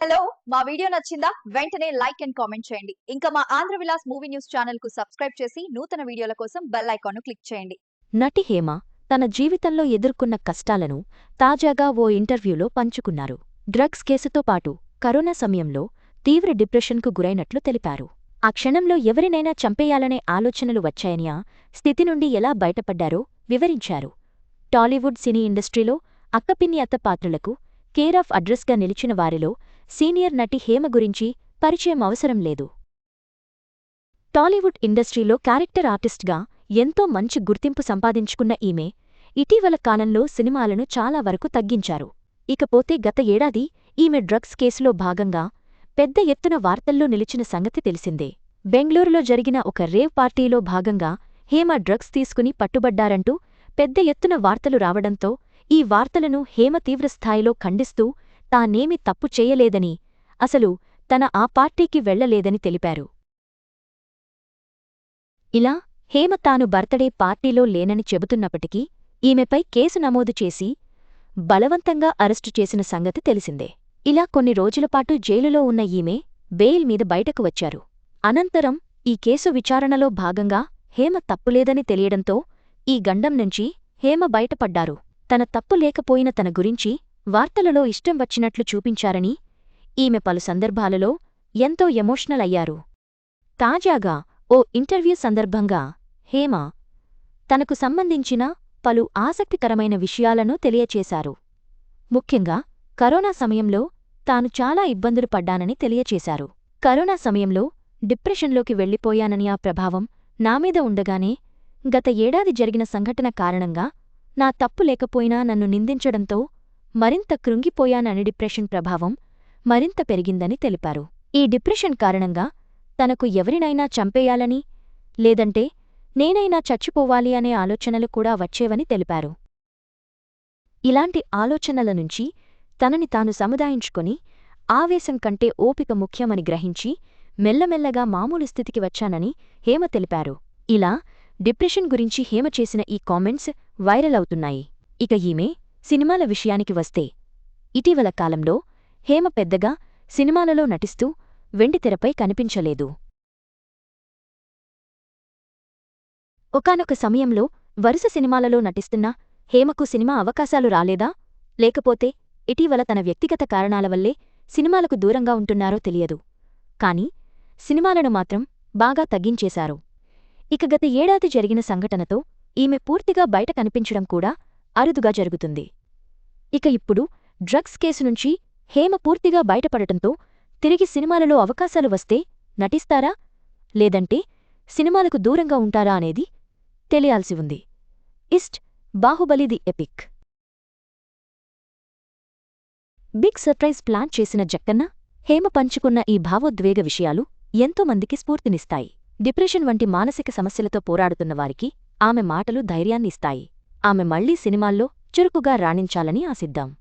Hello మా video నచ్చిందా? వెంటనే లైక్ అండ్ కామెంట్ చేయండి. ఇంకా మా ఆంధ్ర విలాస్ మూవీ న్యూస్ ఛానల్కు సబ్స్క్రైబ్ చేసి నూతన వీడియోల కోసం బెల్ ఐకాన్ క్లిక్ చేయండి. నటి హేమ తన జీవితంలో ఎదుర్కొన్న కష్టాలను తాజాగా ఓ ఇంటర్వ్యూలో పంచుకున్నారు. డ్రగ్స్ కేసుతో పాటు కరోనా సమయంలో తీవ్ర డిప్రెషన్కు గురైనట్లు తెలిపారు. ఆ క్షణంలో ఎవరినైనా చంపేయాలనే ఆలోచనలు వచ్చాయని ఆ స్థితి నుండి ఎలా బయటపడ్డారో వివరించారు. టాలీవుడ్ సినీ ఇండస్ట్రీలో అక్కపిన్ని అత్త పాత్రలకు కేర్ ఆఫ్ అడ్రస్గా నిలిచిన వారిలో సీనియర్ నటి హేమ గురించి పరిచయం అవసరం లేదు. టాలీవుడ్ ఇండస్ట్రీలో క్యారెక్టర్ ఆర్టిస్ట్గా ఎంతో మంచి గుర్తింపు సంపాదించుకున్న ఈమె ఇటీవల కాలంలో సినిమాలను చాలా వరకు తగ్గించారు. ఇకపోతే గత ఏడాది ఈమె డ్రగ్స్ కేసులో భాగంగా పెద్ద ఎత్తున వార్తల్లో నిలిచిన సంగతి తెలిసిందే. బెంగళూరులో జరిగిన ఒక రేవ్ పార్టీలో భాగంగా హేమ డ్రగ్స్ తీసుకుని పట్టుబడ్డారంటూ పెద్ద ఎత్తున వార్తలు రావడంతో ఈ వార్తలను హేమ తీవ్రస్థాయిలో ఖండిస్తూ తానేమి తప్పు చేయలేదని అసలు తన ఆ పార్టీకి వెళ్ళలేదని తెలిపారు. ఇలా హేమ తాను బర్తడే పార్టీలో లేనని చెబుతున్నప్పటికీ ఈమెపై కేసు నమోదు చేసి బలవంతంగా అరెస్టు చేసిన సంగతి తెలిసిందే. ఇలా కొన్ని రోజులపాటు జైలులో ఉన్న ఈమె బెయిల్ మీద బయటకు వచ్చారు. అనంతరం ఈ కేసు విచారణలో భాగంగా హేమ తప్పులేదని తెలియడంతో ఈ గండం నుంచి హేమ బయటపడ్డారు. తన తప్పు లేకపోయిన తన గురించి వార్తలలో ఇష్టం వచ్చినట్లు చూపించారని ఈమె పలు సందర్భాలలో ఎంతో ఎమోషనల్ అయ్యారు. తాజాగా ఓ ఇంటర్వ్యూ సందర్భంగా హేమ తనకు సంబంధించిన పలు ఆసక్తికరమైన విషయాలను తెలియచేశారు. ముఖ్యంగా కరోనా సమయంలో తాను చాలా ఇబ్బందులు పడ్డానని తెలియచేశారు. కరోనా సమయంలో డిప్రెషన్లోకి వెళ్ళిపోయానని ఆ ప్రభావం నామీద ఉండగానే గత ఏడాది జరిగిన సంఘటన కారణంగా నా తప్పు లేకపోయినా నన్ను నిందించడంతో మరింత కృంగిపోయానని డిప్రెషన్ ప్రభావం మరింత పెరిగిందని తెలిపారు. ఈ డిప్రెషన్ కారణంగా తనకు ఎవరినైనా చంపేయాలని లేదంటే నేనైనా చచ్చిపోవాలి అనే ఆలోచనలు కూడా వచ్చేవని తెలిపారు. ఇలాంటి ఆలోచనల నుంచి తనని తాను సముదాయించుకొని ఆవేశం కంటే ఓపిక ముఖ్యమని గ్రహించి మెల్లమెల్లగా మామూలు స్థితికి వచ్చానని హేమ తెలిపారు. ఇలా డిప్రెషన్ గురించి హేమ చేసిన ఈ కామెంట్స్ వైరల్ అవుతున్నాయి. ఇక ఈమె సినిమాల విషయానికి వస్తే ఇటీవల కాలంలో హేమ పెద్దగా సినిమాలలో నటిస్తూ వెండితెరపై కనిపించలేదు. ఒకానొక సమయంలో వరుస సినిమాలలో నటిస్తున్న హేమకు సినిమా అవకాశాలు రాలేదా? లేకపోతే ఇటీవల తన వ్యక్తిగత కారణాల వల్లే సినిమాలకు దూరంగా ఉంటున్నారో తెలియదు. కాని సినిమాలను మాత్రం బాగా తగ్గించేశారు. ఇక గత ఏడాది జరిగిన సంఘటనతో ఈమె పూర్తిగా బయట కనిపించడం కూడా అరుదుగా జరుగుతుంది. ఇక ఇప్పుడు డ్రగ్స్ కేసు నుంచి హేమ పూర్తిగా బయటపడటంతో తిరిగి సినిమాలలో అవకాశాలు వస్తే నటిస్తారా? లేదంటే సినిమాలకు దూరంగా ఉంటారా అనేది తెలియాల్సి ఉంది. ఇస్ట్ Baahubali the epic. Big surprise plan చేసిన జక్కన్న హేమ పంచుకున్న ఈ భావోద్వేగ విషయాలు ఎంతోమందికి స్ఫూర్తినిస్తాయి. డిప్రెషన్ వంటి మానసిక సమస్యలతో పోరాడుతున్న వారికి ఆమె మాటలు ధైర్యాన్నిస్తాయి. ఆమె మళ్ళీ సినిమాల్లో చురుకుగా రాణించాలని ఆశిద్దాం.